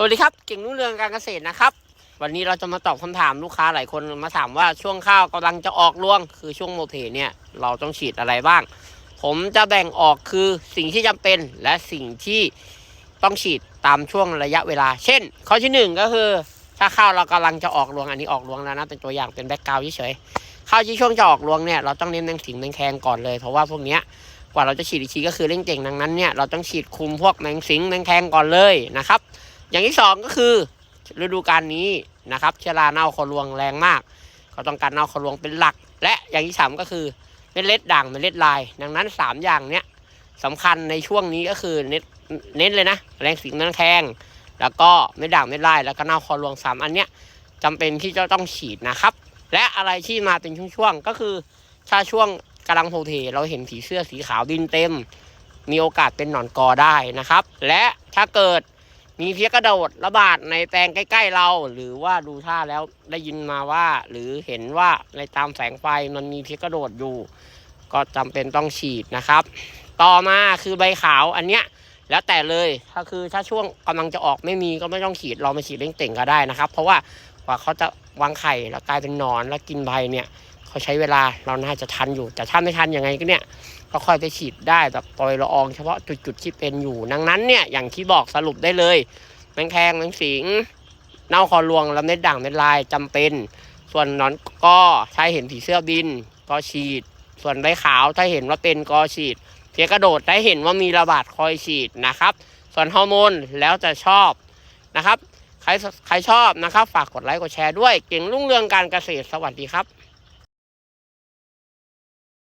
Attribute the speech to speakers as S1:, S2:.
S1: สวัสดีครับ เก่งรุ่งเรืองการเกษตรนะครับ วันนี้เราจะมาตอบคำถามลูกค้าหลายคนมาถามว่าช่วงข้าวกำลังจะออกรวง คือช่วงโมเพเนี่ยเราต้องฉีดอะไรบ้าง ผมจะแบ่งออกคือสิ่งที่จำเป็นและสิ่งที่ต้องฉีดตามช่วงระยะเวลา เช่น ข้อที่หนึ่งก็คือ ถ้าข้าวเรากำลังจะออกรวงอันนี้ออกรวงแล้วนะเป็นตัวอย่างเป็นแบ็กกราวด์เฉยๆข้าวที่ช่วงจะออกรวงเนี่ยเราต้องเน้นแมงสิงแมงแคงก่อนเลยเพราะว่าพวกเนี้ยกว่าเราจะฉีดอีกทีก็คือเร่งเก่งดังนั้นเนี่ยเราต้องฉีดคุมพวกแมงสิงแมงแคงก่อนเลยนะครับ อย่างที่สองก็คือฤดูกาลนี้นะครับ เชื้อราเน่าคอรวงแรงมากเขาต้องการเน่าคอรวงเป็นหลัก และอย่างที่สามก็คือเม็ดเล็ดด่างเม็ดเล็ดลาย ดังนั้นสามอย่างเนี้ยสำคัญในช่วงนี้ก็คือเน้นเน้นเลยนะ แรงสิงแมงแคงแล้วก็เม็ดด่างเม็ดลาย แล้วก็เน่าคอรวงสามอันเนี้ยจำเป็นที่จะต้องฉีดนะครับ และอะไรที่มาเป็นช่วงๆก็คือถ้าช่วงกำลังโพเทเราเห็นผีเสื้อสีขาวบินเต็ม มีโอกาสเป็นหนอนกอได้นะครับ และถ้าเกิด มีเพี้ยกระโดดระบาดในแปลงใกล้ ๆ เรา หรือว่าดูท่าแล้วได้ยินมาว่า หรือเห็นว่าในตามแสงไฟมันมีเพี้ยกระโดดอยู่ ก็จำเป็นต้องฉีดนะครับ ต่อมาคือใบขาวอันเนี้ยแล้วแต่เลยถ้าคือถ้าช่วงกำลังจะออกไม่มีก็ไม่ต้องฉีดเรามาฉีดเร่งเต่งก็ได้นะครับ เพราะว่ากว่าเขาจะวางไข่แล้วกลายเป็นหนอนแล้วกินใบเนี่ย เขาใช้เวลาเราน่าจะทันอยู่ แต่ถ้าไม่ทันยังไงก็เนี่ยก็ค่อยไปฉีดได้แบบปล่อยละอองเฉพาะจุดๆที่เป็นอยู่ดังนั้นเนี่ยอย่างที่บอกสรุปได้เลย แมงแคงแมงสิงเน่าคอรวงและเม็ดด่างเม็ดลายจำเป็น ส่วนนอนก็ถ้าเห็นผีเสื้อบินก็ฉีด ส่วนใบขาวถ้าเห็นว่าเป็นก็ฉีดเพียกระโดดถ้าเห็นว่ามีระบาดคอยฉีดนะครับ ส่วนฮอร์โมนแล้วจะชอบนะครับใครใครชอบนะครับ ฝากกดไลค์กดแชร์ด้วย เก่งรุ่งเรืองการเกษตรสวัสดีครับ